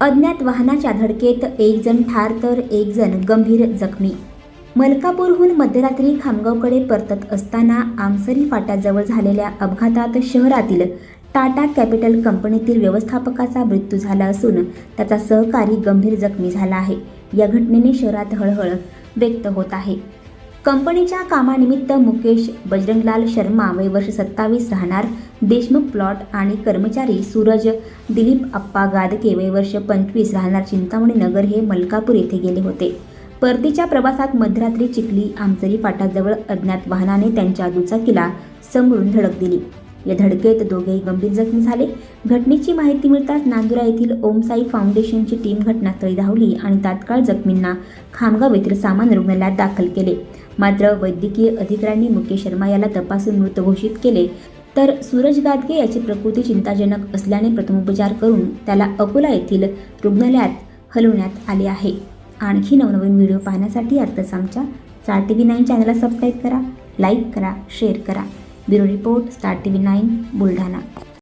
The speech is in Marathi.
अज्ञात वाहनाच्या धडकेत एक जण ठार तर एक जण गंभीर जखमी. मलकापूरहून मध्यरात्री खामगावकडे परतत असताना आमसरी फाट्याजवळ झालेल्या अपघातात शहरातील टाटा कॅपिटल कंपनीतील व्यवस्थापकाचा मृत्यू झाला असून त्याचा सहकारी गंभीर जखमी झाला आहे. या घटनेने शहरात हळहळ व्यक्त होत आहे. कंपनीच्या कामानिमित्त मुकेश बजरंगलाल शर्मा वय वर्ष सत्तावीस राहणार. देशमुख प्लॉट आणि कर्मचारी सूरज दिलीप अप्पा गादके वय वर्ष पंचवीस राहणार चिंतामणी नगर हे मलकापूर येथे गेले होते. परतीच्या प्रवासात मध्यरात्री चिखली आमचरी फाटाजवळ अज्ञात वाहनाने त्यांच्या दुचाकीला समोरून धडक दिली. या धडकेत दोघेही गंभीर जखमी झाले. घटनेची माहिती मिळताच नांदुरा येथील ओमसाई फाउंडेशनची टीम घटनास्थळी धावली आणि तात्काळ जखमींना खामगाव येथील सामान्य रुग्णालयात दाखल केले. मात्र वैद्यकीय अधिकाऱ्यांनी मुकेश शर्मा याला तपासून मृत घोषित केले. तर सूरज गादगे याची प्रकृती चिंताजनक असल्याने प्रथमोपचार करून त्याला अकोला येथील रुग्णालयात हलवण्यात आले आहे. आणखी नवनवीन व्हिडिओ पाहण्यासाठी आत्ताच आमच्या स्टार टी व्ही नाईन चॅनलला सबस्क्राईब करा लाईक करा शेअर करा. Bureau report star T V nine Buldhana.